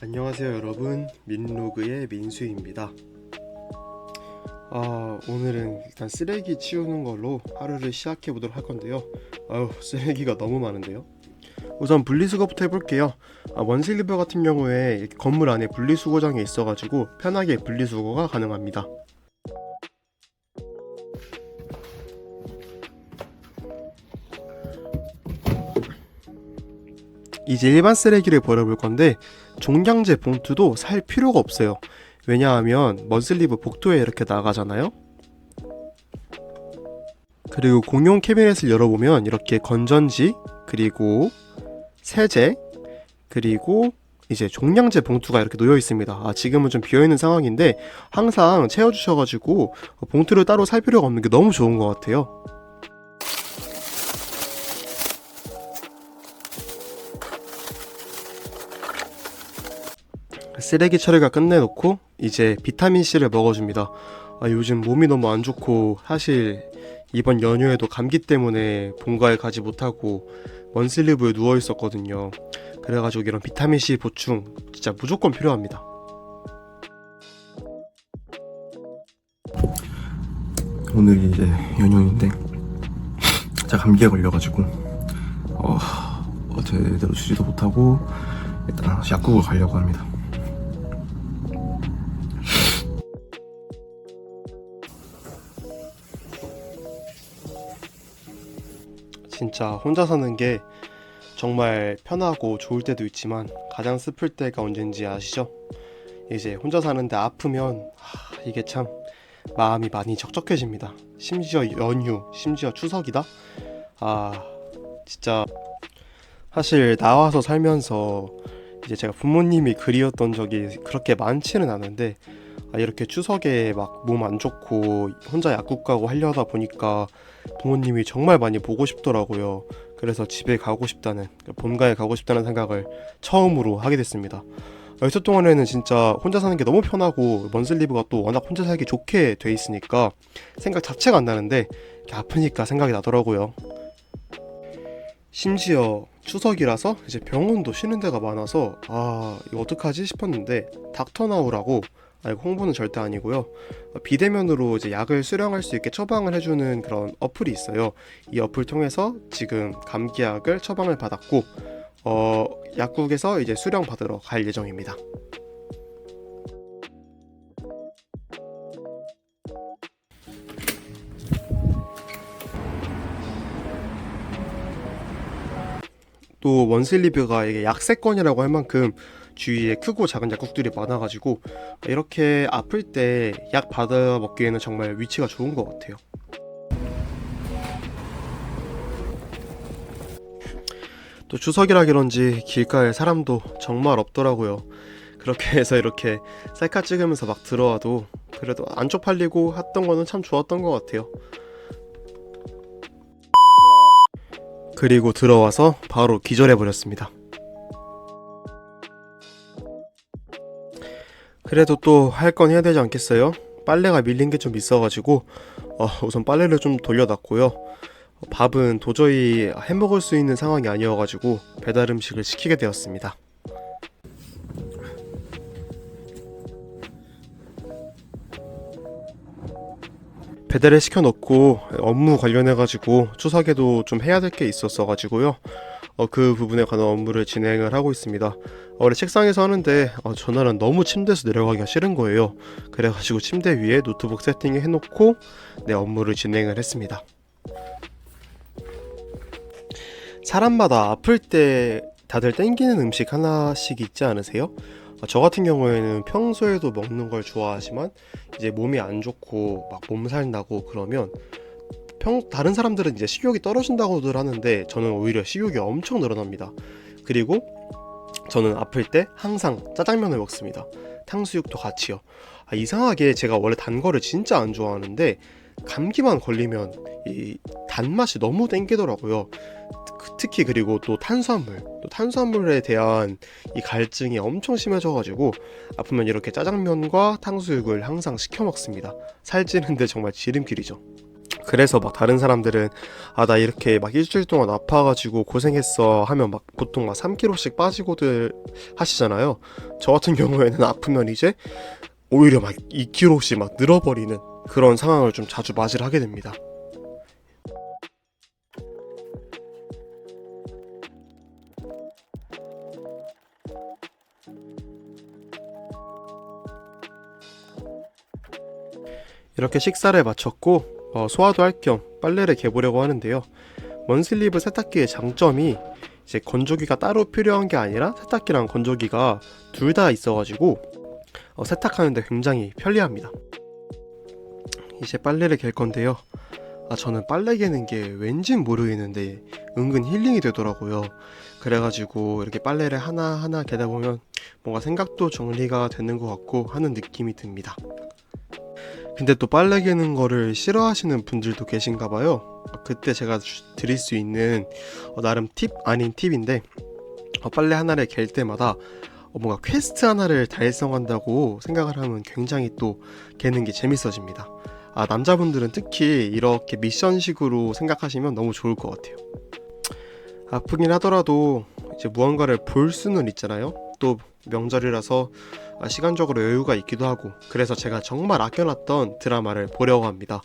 안녕하세요 여러분. 민로그의 민수입니다. 아 오늘은 일단 쓰레기 치우는 걸로 하루를 시작해 보도록 할 건데요. 아유 쓰레기가 너무 많은데요 우선 분리수거부터 해볼게요 아, 원실리버 같은 경우에 건물 안에 분리수거장이 있어가지고 편하게 분리수거가 가능합니다 이제 일반 쓰레기를 버려볼 건데 종량제 봉투도 살 필요가 없어요. 왜냐하면 먼슬리브 복도에 이렇게 나가잖아요. 그리고 공용 캐비넷을 열어보면 이렇게 건전지 그리고 세제 그리고 이제 종량제 봉투가 이렇게 놓여 있습니다. 아, 지금은 좀 비어 있는 상황인데 항상 채워 주셔 가지고 봉투를 따로 살 필요가 없는 게 너무 좋은 것 같아요. 쓰레기 처리가 끝내놓고 이제 비타민 C를 먹어줍니다. 아, 요즘 몸이 너무 안 좋고 사실 이번 연휴에도 감기 때문에 본가에 가지 못하고 원슬리브에 누워 있었거든요. 그래가지고 이런 비타민 C 보충 진짜 무조건 필요합니다. 오늘이 이제 연휴인데 제가 감기에 걸려가지고 어, 제대로 쉬지도 못하고 일단 약국을 가려고 합니다. 진짜 혼자 사는 게 정말 편하고 좋을 때도 있지만 가장 슬플 때가 언젠지 아시죠? 이제 혼자 사는데 아프면 하, 이게 참 마음이 많이 적적해집니다. 심지어 연휴, 심지어 추석이다. 아 진짜 사실 나와서 살면서 이제 제가 부모님이 그리웠던 적이 그렇게 많지는 않은데 아, 이렇게 추석에 막 몸 안 좋고 혼자 약국 가고 하려다 보니까 부모님이 정말 많이 보고 싶더라고요. 그래서 집에 가고 싶다는 본가에 가고 싶다는 생각을 처음으로 하게 됐습니다. 열흘 동안에는 진짜 혼자 사는 게 너무 편하고 먼슬리브가 또 워낙 혼자 살기 좋게 돼 있으니까 생각 자체가 안 나는데 아프니까 생각이 나더라고요. 심지어 추석이라서 이제 병원도 쉬는 데가 많아서 아 이거 어떡하지 싶었는데 닥터나우라고 아, 이거 홍보는 절대 아니고요. 어, 비대면으로 이제 약을 수령할 수 있게 처방을 해주는 그런 어플이 있어요. 이 어플 통해서 지금 감기약을 처방을 받았고, 어, 약국에서 이제 수령 받으러 갈 예정입니다. 또 원슬리브가 이게 약세권이라고 할 만큼 주위에 크고 작은 약국들이 많아가지고 이렇게 아플 때 약 받아 먹기에는 정말 위치가 좋은 것 같아요. 또 추석이라 그런지 길가에 사람도 정말 없더라고요. 그렇게 해서 이렇게 셀카 찍으면서 막 들어와도 그래도 안 쪽팔리고 했던 거는 참 좋았던 것 같아요. 그리고 들어와서 바로 기절해 버렸습니다. 그래도 또 할 건 해야 되지 않겠어요? 빨래가 밀린 게 좀 있어가지고 어, 우선 빨래를 좀 돌려놨고요. 밥은 도저히 해 먹을 수 있는 상황이 아니어가지고 배달 음식을 시키게 되었습니다. 배달을 시켜놓고 업무 관련해가지고 추석에도 좀 해야 될 게 있었어가지고요. 어, 그 부분에 관한 업무를 진행을 하고 있습니다. 원래 책상에서 하는데 어, 전화는 너무 침대에서 내려가기가 싫은 거예요. 그래가지고 침대 위에 노트북 세팅을 해놓고 내 업무를 진행을 했습니다. 사람마다 아플 때 다들 땡기는 음식 하나씩 있지 않으세요? 어, 저 같은 경우에는 평소에도 먹는 걸 좋아하지만 이제 몸이 안 좋고 막 몸살 나고 그러면 평 다른 사람들은 이제 식욕이 떨어진다고들 하는데 저는 오히려 식욕이 엄청 늘어납니다. 그리고 저는 아플 때 항상 짜장면을 먹습니다. 탕수육도 같이요. 아, 이상하게 제가 원래 단 거를 진짜 안 좋아하는데 감기만 걸리면 이 단맛이 너무 땡기더라고요. 그- 특히 그리고 또 탄수화물, 또 탄수화물에 대한 이 갈증이 엄청 심해져가지고 아프면 이렇게 짜장면과 탕수육을 항상 시켜 먹습니다. 살찌는데 정말 지름길이죠. 그래서 막 다른 사람들은 아 나 이렇게 막 일주일 동안 아파가지고 고생했어 하면 막 보통 막 3kg씩 빠지고들 하시잖아요. 저 같은 경우에는 아프면 이제 오히려 막 2kg씩 막 늘어버리는 그런 상황을 좀 자주 맞이를 하게 됩니다. 이렇게 식사를 마쳤고 어, 소화도 할 겸 빨래를 개보려고 하는데요. 먼슬리브 세탁기의 장점이 이제 건조기가 따로 필요한 게 아니라 세탁기랑 건조기가 둘 다 있어가지고 어, 세탁하는데 굉장히 편리합니다. 이제 빨래를 갤 건데요. 아 저는 빨래 개는 게 왠진 모르겠는데 은근 힐링이 되더라고요. 그래가지고 이렇게 빨래를 하나 하나 개다 보면 뭔가 생각도 정리가 되는 것 같고 하는 느낌이 듭니다. 근데 또 빨래 개는 거를 싫어하시는 분들도 계신가 봐요. 어, 그때 제가 주- 드릴 수 있는 어, 나름 팁 아닌 팁인데 어, 빨래 하나를 갤 때마다 어, 뭔가 퀘스트 하나를 달성한다고 생각을 하면 굉장히 또 개는 게 재밌어집니다. 아 남자분들은 특히 이렇게 미션식으로 생각하시면 너무 좋을 것 같아요. 아프긴 하더라도 이제 무언가를 볼 수는 있잖아요. 또 명절이라서 아, 시간적으로 여유가 있기도 하고 그래서 제가 정말 아껴놨던 드라마를 보려고 합니다.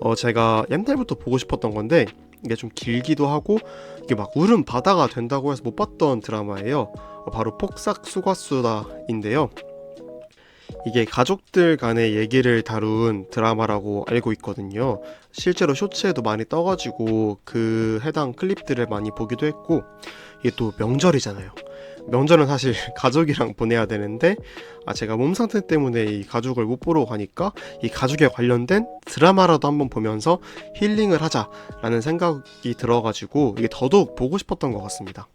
어, 제가 옛날부터 보고 싶었던 건데 이게 좀 길기도 하고 이게 막 울음 바다가 된다고 해서 못 봤던 드라마예요. 어, 바로 폭삭 수가수다인데요. 이게 가족들 간의 얘기를 다룬 드라마라고 알고 있거든요. 실제로 쇼츠에도 많이 떠가지고 그 해당 클립들을 많이 보기도 했고 이게 또 명절이잖아요. 명절은 사실 가족이랑 보내야 되는데 아 제가 몸 상태 때문에 이 가족을 못 보러 가니까 이 가족에 관련된 드라마라도 한번 보면서 힐링을 하자라는 생각이 들어가지고 이게 더더욱 보고 싶었던 것 같습니다.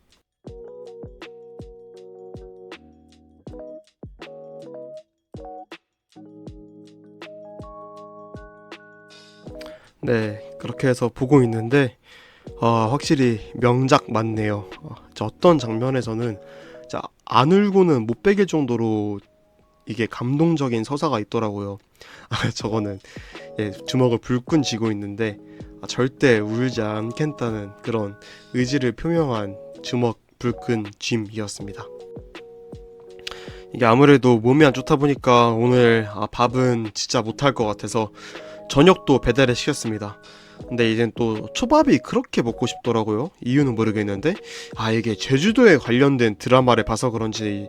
네, 그렇게 해서 보고 있는데 아, 확실히 명작 맞네요. 아, 저 어떤 장면에서는 안 울고는 못 베길 정도로 이게 감동적인 서사가 있더라고요. 아, 저거는 예, 주먹을 불끈 쥐고 있는데 아, 절대 울지 않겠다는 그런 의지를 표명한 주먹 불끈 쥐이었습니다. 이게 아무래도 몸이 안 좋다 보니까 오늘 아, 밥은 진짜 못할 것 같아서 저녁도 배달을 시켰습니다. 근데 이젠 또 초밥이 그렇게 먹고 싶더라고요. 이유는 모르겠는데 아 이게 제주도에 관련된 드라마를 봐서 그런지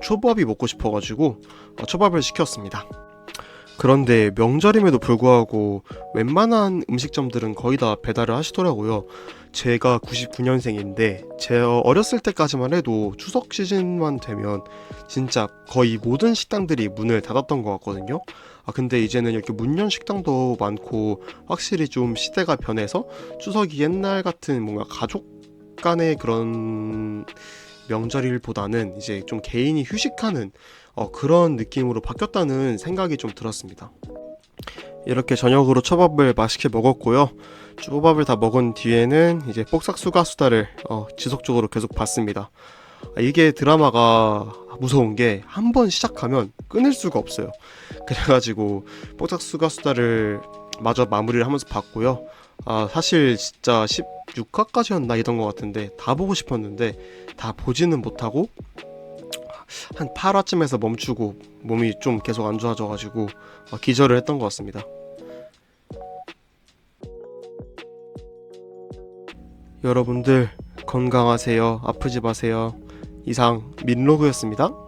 초밥이 먹고 싶어가지고 어, 초밥을 시켰습니다. 그런데 명절임에도 불구하고 웬만한 음식점들은 거의 다 배달을 하시더라고요. 제가 99년생인데 제 어렸을 때까지만 해도 추석 시즌만 되면 진짜 거의 모든 식당들이 문을 닫았던 것 같거든요. 아 근데 이제는 이렇게 문연 식당도 많고 확실히 좀 시대가 변해서 추석이 옛날 같은 뭔가 가족 간의 그런 명절일보다는 이제 좀 개인이 휴식하는 어, 그런 느낌으로 바뀌었다는 생각이 좀 들었습니다. 이렇게 저녁으로 초밥을 맛있게 먹었고요. 초밥을 다 먹은 뒤에는 이제 폭삭 수가 수다를 어, 지속적으로 계속 봤습니다. 아, 이게 드라마가 무서운 게 한 번 시작하면 끊을 수가 없어요. 그래가지고 폭삭 수가 수다를 마저 마무리를 하면서 봤고요. 아 사실 진짜 16화까지였나 이던 것 같은데 다 보고 싶었는데 다 보지는 못하고 한 8화쯤에서 멈추고 몸이 좀 계속 안 좋아져가지고 어, 기절을 했던 것 같습니다. 여러분들 건강하세요. 아프지 마세요. 이상 민로그였습니다.